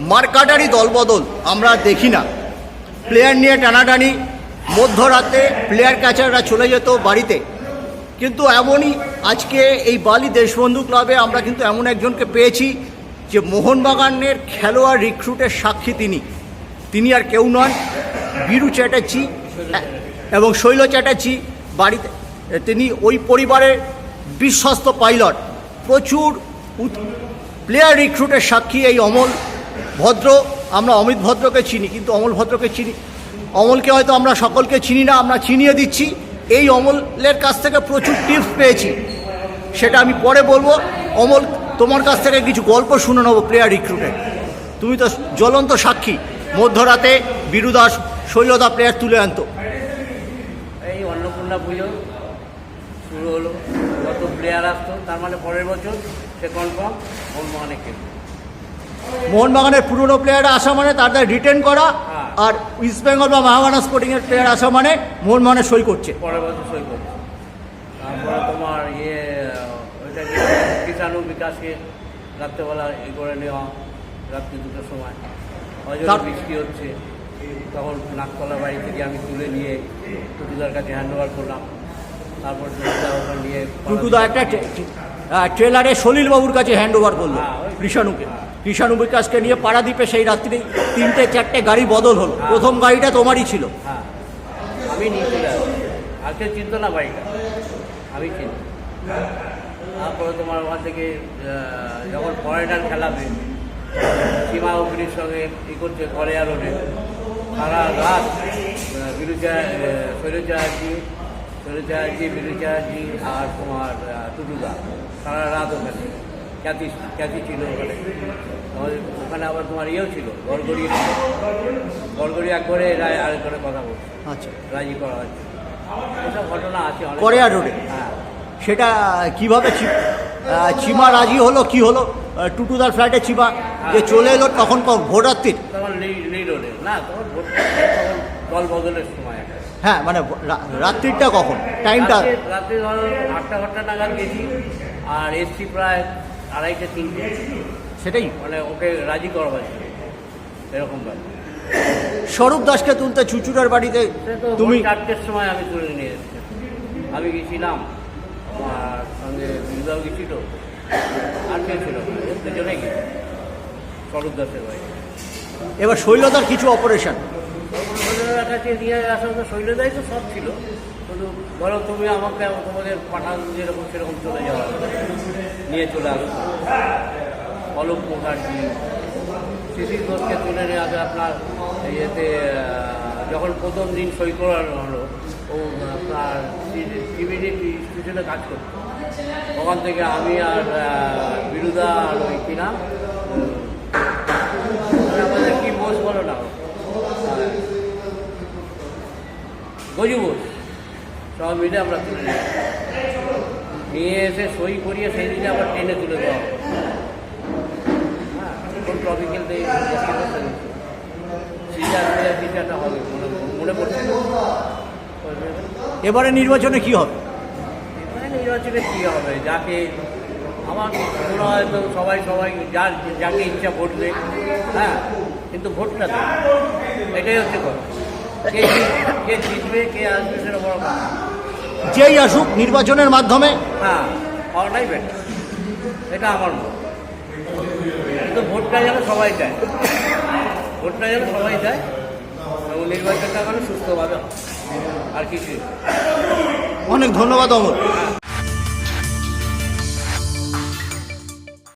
মার্কাটারি দলবদল আমরা দেখি না। প্লেয়ার নিয়ে টানাটানি, মধ্যরাতে প্লেয়ার ক্যাচাররা চলে যেত বাড়িতে। কিন্তু এমনই আজকে এই বালি দেশবন্ধু ক্লাবে আমরা কিন্তু এমন একজনকে পেয়েছি যে মোহনবাগানের খেলোয়াড় রিক্রুটের সাক্ষী তিনি। তিনি আর কেউ নন, বীরু চ্যাটার্জি এবং শৈল চ্যাটার্জি বাড়িতে। তিনি ওই পরিবারের বিশ্বস্ত পাইলট। প্রচুর প্লেয়ার রিক্রুটের সাক্ষী এই অমল। ভদ্র, আমরা অমিত ভদ্রকে চিনি, কিন্তু অমল ভদ্রকে চিনি। অমলকে হয়তো আমরা সকলকে চিনি না, আমরা চিনিয়ে দিচ্ছি। এই অমলের কাছ থেকে প্রচুর টিপস পেয়েছি। সেটা আমি পরে বলব। অমল, তোমার কাছ থেকে কিছু গল্প শুনে নেব প্লেয়ার রিক্রুটে। তুমি তো জ্বলন্ত সাক্ষী। মধ্যরাতে বিরুদাস শৈলদা প্লেয়ার তুলে আনতো। এই অন্নপূর্ণা পুজো শুরু হলো। যত প্লেয়ার আসতো, তার মানে পরের বছর সে কনফার্ম মোহনবাগানে খেলবে মোহনবাগানের পুরনো প্লেয়ার আসা মানে তাদের রিটেন করা হ্যাঁ। আর ইস্ট বেঙ্গল বা মহামানা স্পোর্টিংয়ের প্লেয়ার আসা মানে মোহনবাগানে সই করছে। পরের বছর সই করছে। তারপরে তোমার ইয়ে ওইটা কিষাণু বিকাশকে রাত্রেবেলা ই করে নেওয়া রাত্রি দুটোর সময়। অজয় বৃষ্টি হচ্ছে তখন নাকতলা বাড়ি থেকে আমি তুলে নিয়ে টুটুদার কাছে হ্যান্ড ওভার করলাম। তারপর টুটুদা ওখানে নিয়ে টুটুদা একটা ট্রে- ট্রেলারে সলিল বাবুর কাছে হ্যান্ড ওভার করল হ্যাঁ, কৃষাণুকে। কৃষাণু বিকাশকে নিয়ে পাড়াদ্বীপে সেই রাত্রি তিনটে, চারটে গাড়ি বদল হলো। প্রথম গাড়িটা তোমারই ছিল। হ্যাঁ। আমি আসি আর কেউ চিনতো না বাড়িটা আমি চিনি। তারপরে তোমার ওখান থেকে যখন ফরেনার খেলাবে সীমা অগ্নির সঙ্গে ই করছে করেয়া রোডে সারা রাত বিরুচা শৈলচার্জি শৈলচার্জি বিরুচার্জি আর তোমার টুটুদা। সারা রাত ওখানে। খ্যাতি খ্যাতি ছিল ওখানে। আমাদের ওখানে আবার তোমার ইয়েও ছিল গড়গড়ি গড়গড়ি এক করে রায় আরেক করে কথা বলছে। আচ্ছা। রাজি করা হচ্ছে। এসব ঘটনা আছে করেয়া রোডে? হ্যাঁ। সেটা কীভাবে চিমা রাজি হলো কি হলো? টুটুদার ফ্ল্যাটে চিমা যে চলে এলো তখন ভোররাত্রির তখন লি রোডে। না তখন ভোট দল বদলের সময় হ্যাঁ মানে রা- রাত্রিরটা কখন? টাইমটা? রাত্রে- রাত্রে ধরো আটটা ঘণ্টা নাগাদ গেছি। আর এসছি প্রায় আড়াইটে তিনটে। সেটাই। মানে ওকে রাজি করা হয়েছে এরকম ব্যাপার। স্বরূপ দাসকে তুলতে চুচুড়ার বাড়িতে তুমি চারটের সময় আমি তুলে নিয়ে এসেছি। আমি গেছিলাম আমার সঙ্গে বিরুদাও গেছিল আর কে ছিল পেছনে গেছি স্বরূপ দাসের বাড়ি এবার শৈলদার কিছু অপারেশন। শৈলদার কাছে নিয়ে আসা শৈলদাই তো সব ছিল। শুধু বলো তুমি আমাকে তোমাদের পাঠান যেরকম সেরকম চলে যাওয়া নিয়ে চলে আসো অলোক মুখার্জি শিশির ঘোষকে তুলে নিয়ে আসে আপনার ইয়েতে যখন প্রথম দিন সই করানো হলো ও আপনার টিভিডি স্টেশনে কাজ করতো ওখান থেকে আমি আর বিরুদা আর ওই কিনা আমাদের কি বোস বলো না গজু সব মিলে আমরা তুলে নিই নিয়ে এসে সই করিয়ে সেই দিনে আবার ট্রেনে তুলে দেওয়া হবে। হ্যাঁ কোন ট্রফি খেলতে সিজার সিজার কিছু একটা হবে মনে মনে পড়ছে এবারে নির্বাচনে কি হবে? এবারে নির্বাচনে কী হবে? যাকে আমার মনে হয় তো সবাই সবাই যার যাকে ইচ্ছা ভোট দেয় হ্যাঁ কিন্তু ভোটটা দেয় এটাই হচ্ছে কথা। কে কে জিতবে কে আসবে সেটা বড় কথা। যেই আসুক নির্বাচনের মাধ্যমে। হ্যাঁ বেটার এটা আমার মত। কিন্তু ভোটটা যেন সবাই দেয় ভোটটা যেন সবাই দেয় এবং নির্বাচনটা যেন সুস্থভাবে হয়। আর কিছুই অনেক ধন্যবাদ অমর।